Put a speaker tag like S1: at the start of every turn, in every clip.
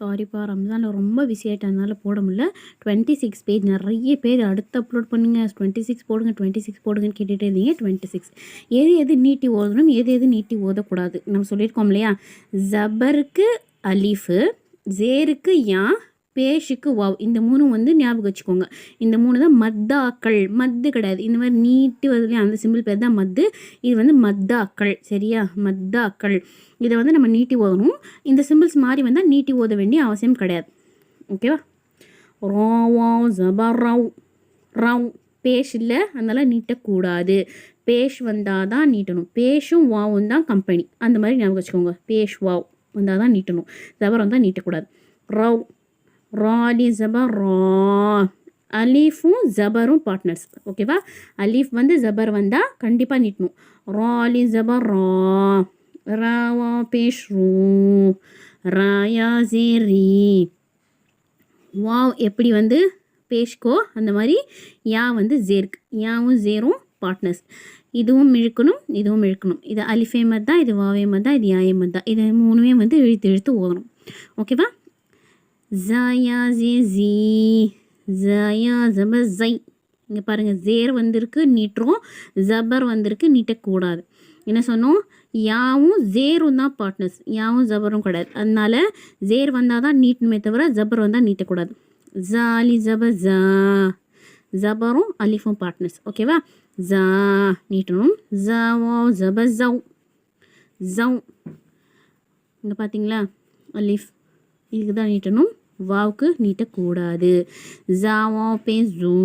S1: சாரிப்பா ரம்ஜானில் ரொம்ப பிஸி ஆகிட்டதுனால போட முடியல. டுவெண்ட்டி சிக்ஸ் பேஜ் நிறைய பேர் அடுத்து அப்லோட் பண்ணுங்கள் டுவெண்ட்டி சிக்ஸ் போடுங்க டுவெண்ட்டி சிக்ஸ் போடுங்கன்னு கேட்டுகிட்டே இருந்தீங்க. டுவெண்ட்டி சிக்ஸ் எது எது நீட்டி ஓதணும் எது எது நீட்டி ஓதக்கூடாது. நம்ம சொல்லியிருக்கோம் இல்லையா? ஜபருக்கு அலீஃபு ஜேருக்கு யா பேஷுக்கு வாவ். இந்த மூணும் வந்து ஞாபகம் வச்சுக்கோங்க. இந்த மூணு தான் மத்தாக்கள். மத்து கிடையாது. இந்த மாதிரி நீட்டி வருதுலையா அந்த சிம்பிள் பேர் தான் மத்து. இது வந்து மத்தாக்கள். சரியா? மத்தாக்கள். இதை வந்து நம்ம நீட்டி ஓதணும். இந்த சிம்பிள்ஸ் மாதிரி வந்தால் நீட்டி ஓத வேண்டிய அவசியம் கிடையாது. ஓகேவா ராவா ஜபா ரவ். ரவ். பேஷ் இல்லை. அதனால் நீட்டக்கூடாது. பேஷ் வந்தால் தான் நீட்டணும். பேஷும் வாவும் தான் கம்பெனி அந்த மாதிரி ஞாபகம் வச்சுக்கோங்க. பேஷ் வாவ். வந்தால் தான் நீட்டணும். ஜபரம் வந்தால் நீட்டக்கூடாது. ரவ். ராலி ஜபர் ரா. அலீஃபும் ஜபரும் பார்ட்னர்ஸ் ஓகேவா அலீஃப் வந்து ஜபர் வந்தால் கண்டிப்பாக நீட்டணும். ராலி ஜபர் ரா. ராவா பேஷ் ரூ ராயா ஜேரி. வாவ் எப்படி வந்து பேஷ்கோ? அந்த மாதிரி யா வந்து ஜேர்க். யாவும் ஜேரும் பார்ட்னர்ஸ் இதுவும் இழுக்கணும் இதுவும் இழுக்கணும். இது அலிஃபே மத் தான் இது வாவே மத் தான் இது யாயே மத் தான் இது மூணுமே வந்து இழுத்து இழுத்து ஓதணும். ஓகேவா ஜாயா ஜே ஜி. ஜயா ஜப ஜை. இங்கே பாருங்கள் ஜேர் வந்திருக்கு நீட்டுறோம் ஜபர் வந்திருக்கு நீட்டக்கூடாது. என்ன சொன்னோம்? யாவும் ஜேரும் தான் பார்ட்னர்ஸ் யாவும் ஜபரும் கிடையாது. அதனால ஜேர் வந்தால் தான் நீட்டணுமே தவிர ஜபர் வந்தால் நீட்டக்கூடாது. ஜாலி ஜப ஜா. ஜபரும் அலிஃபும் பார்ட்னர்ஸ் ஓகேவா ஜா நீட்டணும். ஜவோ ஜப ஜவ். ஜவ். இங்கே பார்த்தீங்களா அலிஃப். இதுக்கு தான் நீட்டணும். வாவுக்கு நீட்டக்கூடாது. ஜாவா பே ஜூ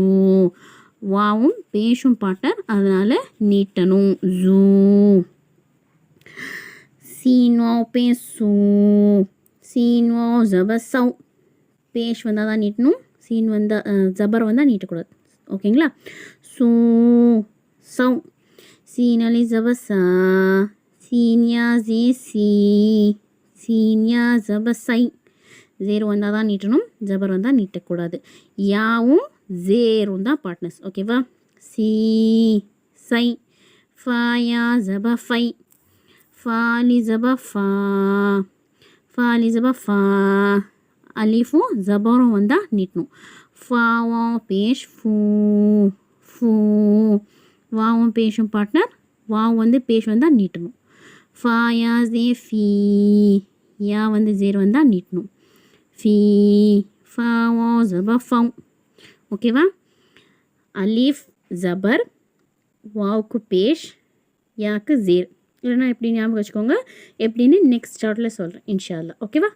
S1: வாவும் பேஷும் பாட்டர் அதனால் நீட்டணும். ஜூ. சீன்வா பே சூ சீன்வா ஜபசவ். பேஷ் வந்தால் தான் நீட்டணும். சீன் வந்தால் ஜபர் வந்தால் நீட்டக்கூடாது. ஓகேங்களா? சூ சவ். சீனலி ஜபசா. சீன்யா ஜே சி சீன்யா ஜபசை. ஜேர் வந்தால் தான் நீட்டணும் ஜபர் வந்தால் நீட்டக்கூடாது. யாவும் ஜேரும் தான் பார்ட்னர்ஸ் ஓகேவா சி சை ஃபாயா ஜப ஃபை. ஃபாலி ஜப ஃபா. ஃபாலி ஜப ஃபா. அலிஃபும் ஜபரும் வந்தால் நீட்டணும். ஃபாவும் பேஷ் ஃபூ ஃபூ. வாவும் பேஷும் பார்ட்னர் வாவும் வந்து பேஷ் வந்தால் நீட்டணும். ஃபாயா ஜே ஃபீ. யா வந்து ஜேர் வந்தால் நீட்டணும். ஃபீ ஃபாவோ ஜபஃபம் ஓகேவா அலீஃப் ஜபர் வாவுக்கு பேஷ் யாக்கு ஜீர் இல்லைன்னா எப்படி ஞாபகம் வச்சுக்கோங்க? எப்படின்னு நெக்ஸ்ட் சார்ட்டில் சொல்கிறேன் இன்ஷா அல்லா ஓகேவா